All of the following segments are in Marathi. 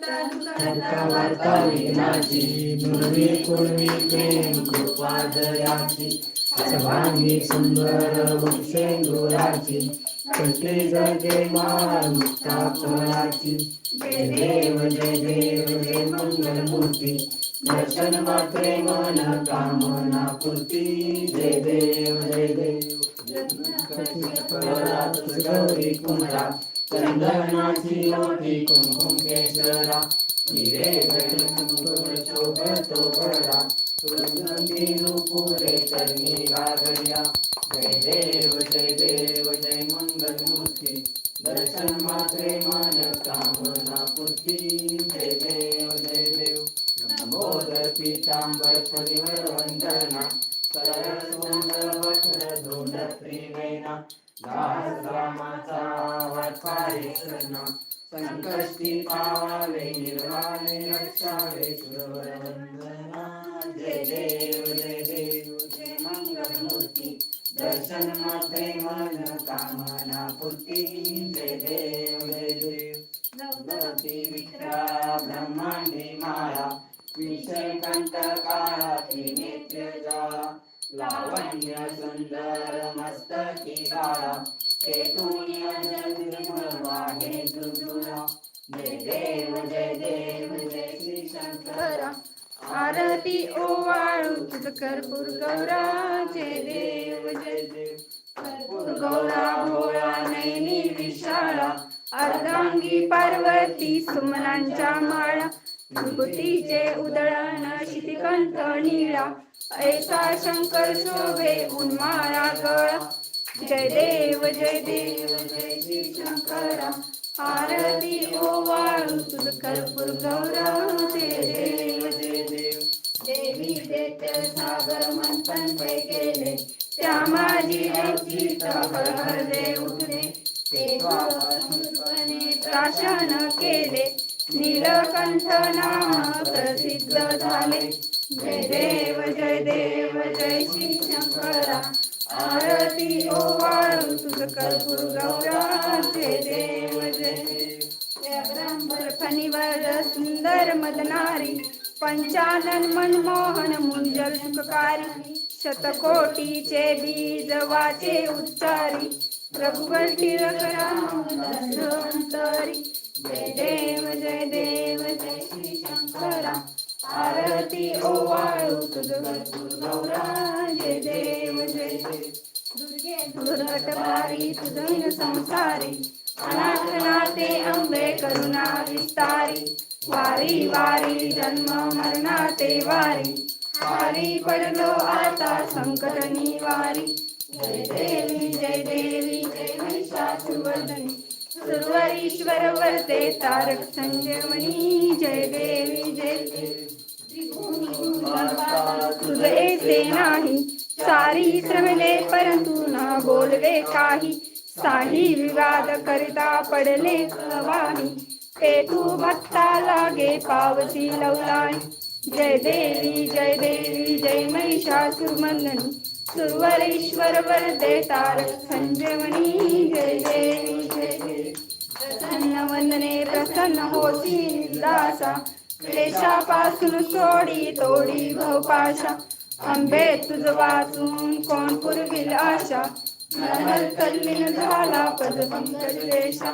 करता वार्ता विघ्नाची नुरवी कुणवी प्रेम कृपा दयाची सर्वांगी सुंदर वंशेंदुराची कंठी जगे मुक्ता फळाची जय देव जय देव जय मंगलमूर्ती दर्शन मात्रे मन कामना पूर्ती जय देव जय देव गौरी कुमरा चंदनाची ओटी कुमकुम केशरा हिरे कुंकुम शोभतो बरा सुगंधी नुपुरे चरणी गागड्या जय देव जय देव जय मंगल मूर्ती दर्शन मात्रे मन कामना पूर्ती जय देव जय देव. नमोदर पितांबर परिवर वंदना. सरळ सुंदर वक्र धोंड त्रिवेणा दास रामाचा संकष्टी पावावे निर्वाणे रक्षावे सुरवर वंदना जय देव जय देव जय मंगलमूर्ती दर्शन मात्रे मन कामना पूर्ती जय देव। जय देव भगवती विक्रा ब्रह्मांडी माळा विषय कंठ काळा लावण्य सुंदर मस्तकी गाळा केतुनिय वाहे दुर्गुणा जय देव जय देव जय श्री शंकर आरती ओवाळू तुझ कर्पूर गौरा जय देव जय देव. कर्पूर गौरा भोळा नैनी विशाळा. अर्धांगी पार्वती सुमनांच्या माळा. विभूतीचे उदळण शितिकंत निळा ऐसा शंकर शोभे उन्माळा गळा. जय देव जय देव जय श्री शंकरा. आरती ओवाळू तुझ कर्पूर गौरव. जय देव जय देव. देवी दैत्य सागर मंथन ते गेले त्या माझी रक्षित हर हर दे उठले. ते प्राशन केले. नीलकंठ नाम प्रसिद्ध झाले जय देव जय देव जय श्री शंकरा आरती ओवाळू तुझ कर्पूर गौरा जय देव। जय ब्रह्मर सुंदर मदनारी। पंचानन मनमोहन मुंजल सुखकारी। शतकोटीचे बीज वाचे उच्चारी। प्रभुवंती अंतरी जय देव जय देव जय श्री शंकरा. आरती ओवाळू तुझ भरपूर गौरा जय देव जय देव. दुर्गे दुर्घटभारी तुझ संसारी. अनाथनाथे अंबे करुणा विस्तारी. वारी वारी जन्म मरणाते वारी. वारी पडलो आता संकट निवारी. जय देवी जय देवी जय महिषासुवर्धनी. सुरवरीश्वर वरते तारक संजमणी जय देवी जय तुझे नाही. सारी श्रमले परंतु ना बोलवे काही. साही विवाद करिता पडले वाही ते तू भक्ता लागे पावती लवलाय. जय देवी जय देवी जय महिषासुरमंदनी. सुरवरेश्वर वरदे तारक संजीवनी जय होती दासा क्लेशापासून सोडी तोडी भवपाशा आंबे तुझ वाचून कोण पुरविल आशा? महल तल्लीन झाला पदपंकजेशा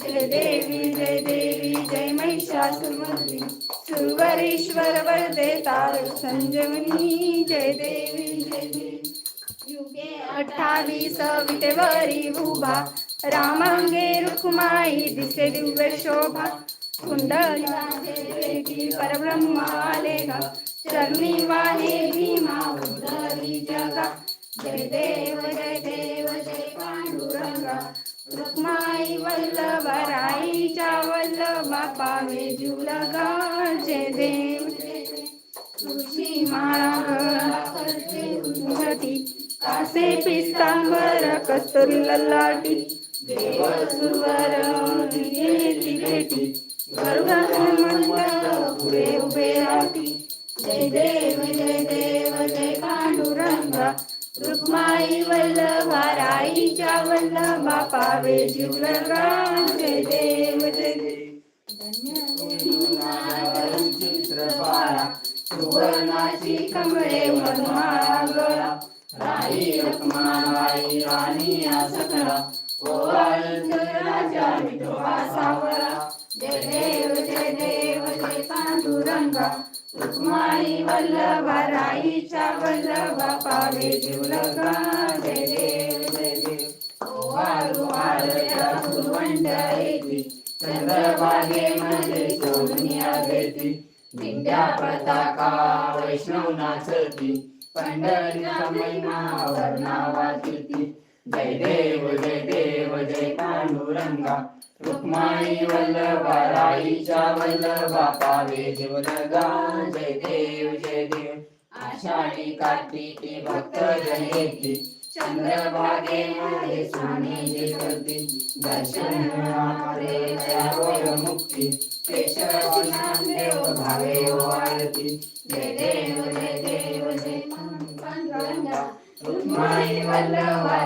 जय देवी जय देवी जय महिषासुरमर्दिनी. सुरवरेश्वर वरदे तारक संजीवनी जय देवी जय देवी. युगे अठ्ठावीस विटेवरी भूभा रामांगे रुक्माई दिसे दिव्य शोभा. कुंडली परब्रह्म आले गा चरणी वाहे भीमा उद्धरी जगा. जय देव जय देव जय पांडुरंगा. रुक्माई वल्लभ राईच्या वल्लभा पावे जुलगा. जय देव जय माळा करते कासे पिस्तांबर कस्तुरी ललाटी देव सुरवर भेटी. गरुड हनुमंत पुढे उभे राहती. जय देव जय देव जय पांडुरंगा. रुक्माई वल्लभा राईच्या वल्लभा पावे जीवरंगा जय देव जय देव. चित्रपाळा सुवर्णाची कमळे वनमाळा गळा राई रखमाबाई राणी या सकळा ओवाळून राजा विठोबा सावळा. जय देव जय देव जय पांडुरंगा रुक्माई वल्लभा राईचा वल्लभा पावे जीवलगा जय देव जय देव. ओवाळू आळत्या सुरवंट चंद्रभागे मध्ये सोनिया देती. दिंड्या पताका वैष्णव नाचती पंढरीचा महिमा वर्णावा कीर्ती जय देव जय देव जय पांडुरंगा. रुक्माई वल्लभा राईच्या वल्लभा पावे जीवलगा जय देव जय देव. आषाढी कार्तिकी भक्त जयती. चंद्रभागे चंद्रभागेमध्ये स्वामी करती. दर्शन मिळाले मुक्ती. केशव देव भावे आरती जय देव जय देव जय पांडुरंगा वल्लवा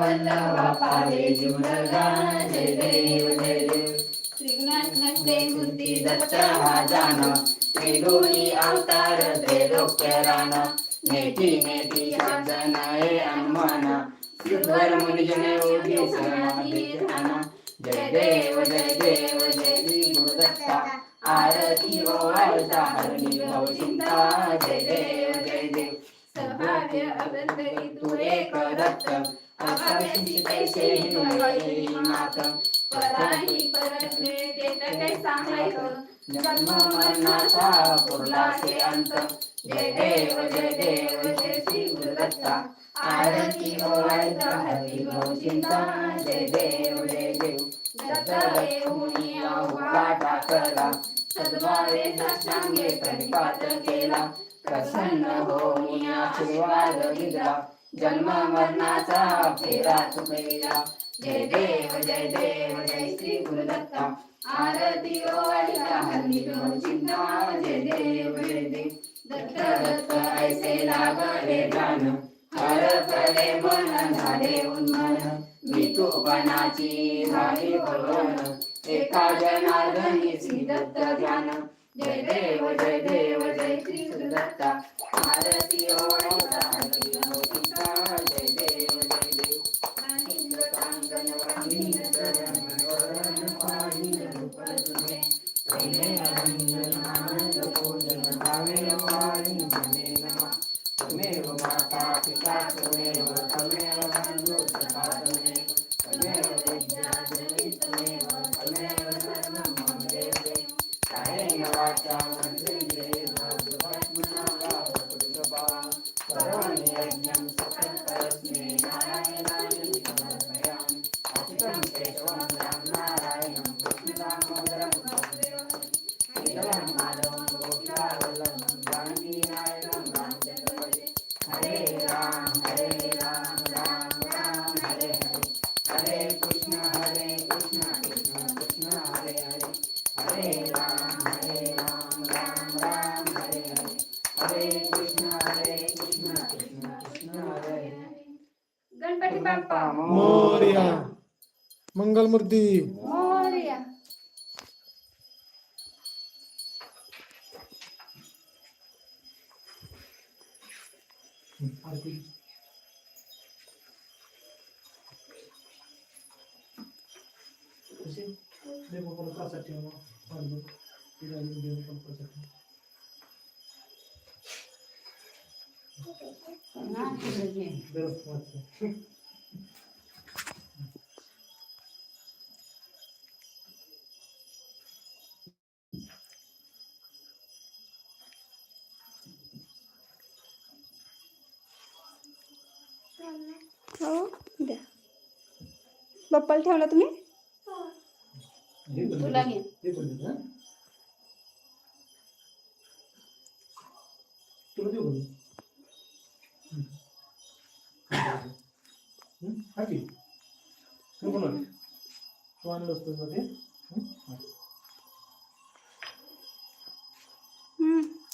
वल्लभा पावे जय देव जय. देव श्रीनाथ नसते मूर्ती दत्त हा त्रिगुणी अवतार शासन हे हनुमाना. मुनिजने ओढी जय देव जय देव जय श्री गुरुदत्ता आरती हरणी चिंता. जय देव जय देव. सभाव्य अगंतरी तू एक दत्त अभाव्याची पैसे मात पराही परतले ते तर काही जन्म मरणाचा पुरलाचे अंत जय देव जय देव जय श्री गुरुदत्ता आरती ओवाळता हरी भाऊ जय देव जय देव। दत्त देऊनी अवघा टाकला सद्भावे साष्टांगे प्रणिपात केला प्रसन्न होऊन आशीर्वाद दिला. जन्म मरणाचा फेरा चुकविला जय देव जय देव जय श्री गुरुदत्ता. आरती ओवाळीला हल्ली चिंता जय देव जय देव. दत्त दत्त ऐसे लागले जाण हर फले मन झाले उन्मन. मी तूपणाची झाली भवन एका जनार्दनी श्री दत्त ध्यान. जय देव जय देव जय श्री सुदत्ता. भारती ओवाळीला जय देव जय देव. कांगन वाणी पाणी रूप तुझे माता पिता त्वमेव तमेव बन्धु सखा त्वमेव तमेव वाचा मनसेन्द्रियेण बुद्ध्यात्मना वा प्रकृतिस्वभावं करोमि यज्ञं मोर्या मंगलमूर्ती मोरया हो बाप्पाला ठेवला तुम्ही? तुला घे तू आणलं ते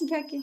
घ्या की.